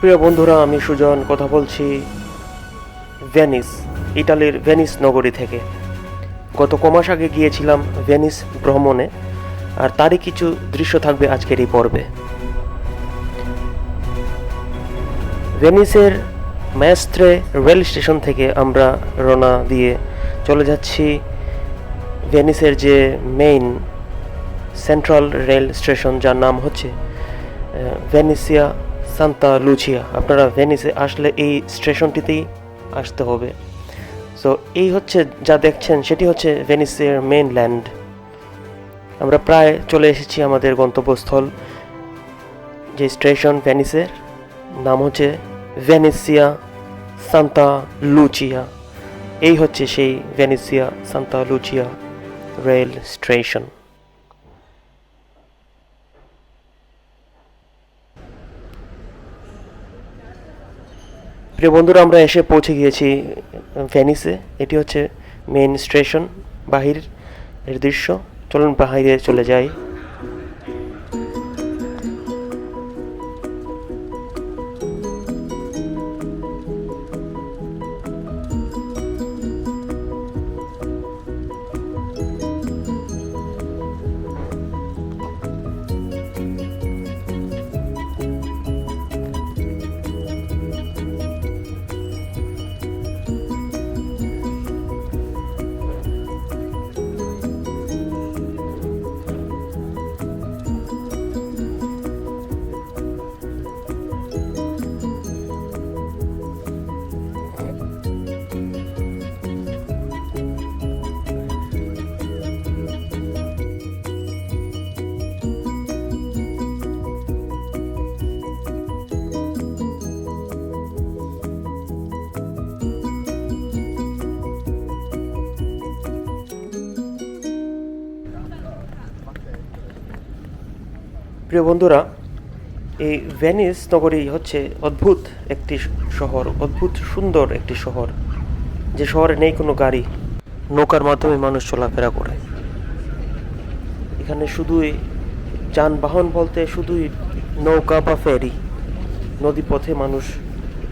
প্রিয় বন্ধুরা, আমি সুজন কথা বলছি ভেনিস, ইটালির ভেনিস নগরী থেকে। গত কমাস আগে গিয়েছিলাম ভেনিস ভ্রমণে, আর তারই কিছু দৃশ্য থাকবে আজকের এই পর্বে। ভেনিসের ম্যাস্ট্রে রেল স্টেশন থেকে আমরা রওনা দিয়ে চলে যাচ্ছি ভেনিসের যে মেইন সেন্ট্রাল রেল স্টেশন, যার নাম হচ্ছে ভেনিসিয়া সান্তা লুচিয়া, আপনারা ভেনিসে আসলে এই স্টেশনটিতেই আসতে হবে। সো এই হচ্ছে যা দেখছেন, সেটি হচ্ছে ভেনিসের মেইন ল্যান্ড আমরা প্রায় চলে এসেছি আমাদের গন্তব্যস্থল, যে স্টেশন ভেনিসের, নাম হচ্ছে ভেনিসিয়া সান্তা লুচিয়া। এই হচ্ছে সেই Venezia Santa Lucia rail station. প্রিয় বন্ধুরা, আমরা এসে পৌঁছে গিয়েছি ভেনিসে। এটি হচ্ছে মেন স্টেশন বাহির এর দৃশ্য। চলুন বাহিরে চলে যাই। প্রিয় বন্ধুরা, এই ভেনিস নগরী হচ্ছে অদ্ভুত একটি শহর, অদ্ভুত সুন্দর একটি শহর। যে শহরে নেই কোনো গাড়ি, নৌকার মাধ্যমে মানুষ চলাফেরা করে। এখানে শুধুই যানবাহন বলতে শুধুই নৌকা বা ফেরি নদীপথে মানুষ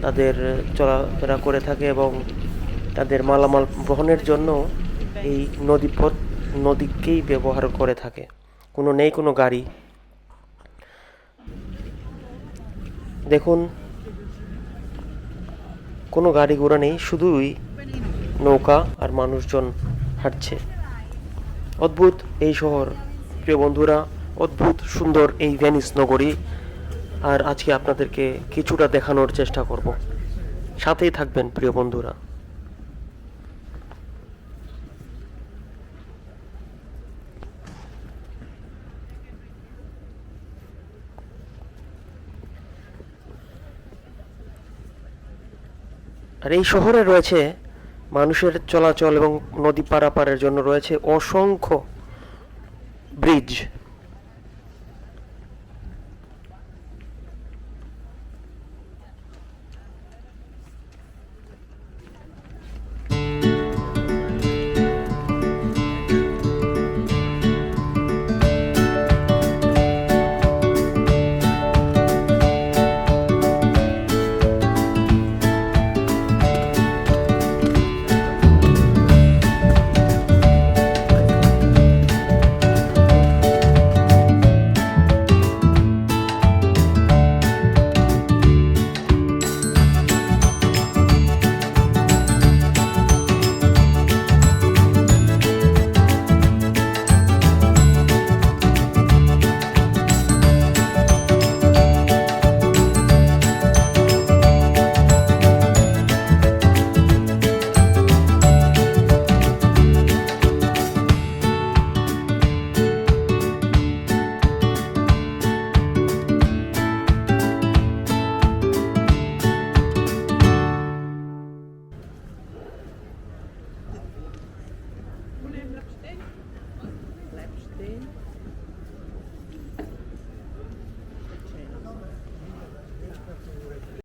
তাদের চলাফেরা করে থাকে এবং তাদের মালামাল বহনের জন্য এই নদীপথ নদীকেই ব্যবহার করে থাকে। কোনো নেই কোনো গাড়ি দেখুন, কোনো গাড়ি ঘোড়া নেই, শুধুই নৌকা আর মানুষজন হাঁটছে। অদ্ভুত এই শহর, প্রিয় বন্ধুরা, অদ্ভুত সুন্দর এই ভেনিস নগরী। আর আজকে আপনাদেরকে কিছুটা দেখানোর চেষ্টা করব। সাথেই থাকবেন, প্রিয় বন্ধুরা। আর এই শহরে রয়েছে মানুষের চলাচল এবং নদী পারাপারের জন্য রয়েছে অসংখ্য ব্রিজ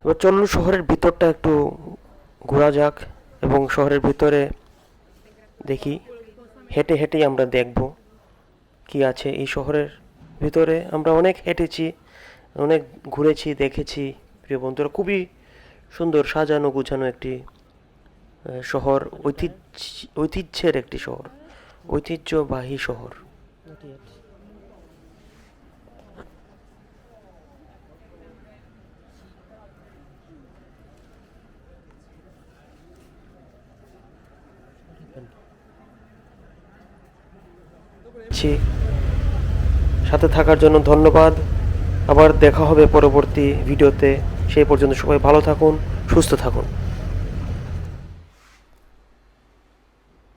এবার চলুন শহরের ভিতরটা একটু ঘোরা যাক এবং শহরের ভিতরে দেখি। হেঁটে হেঁটেই আমরা দেখব কি আছে এই শহরের ভিতরে। আমরা অনেক হেঁটেছি, অনেক ঘুরেছি, দেখেছি। প্রিয় বন্ধুরা, খুবই সুন্দর সাজানো গুছানো একটি শহর, ঐতিহ্য, ঐতিহ্যের একটি শহর, ঐতিহ্যবাহী শহর। ছি। সাথে থাকার জন্য ধন্যবাদ। আবার দেখা হবে পরবর্তী ভিডিওতে। সেই পর্যন্ত সবাই ভালো থাকুন, সুস্থ থাকুন।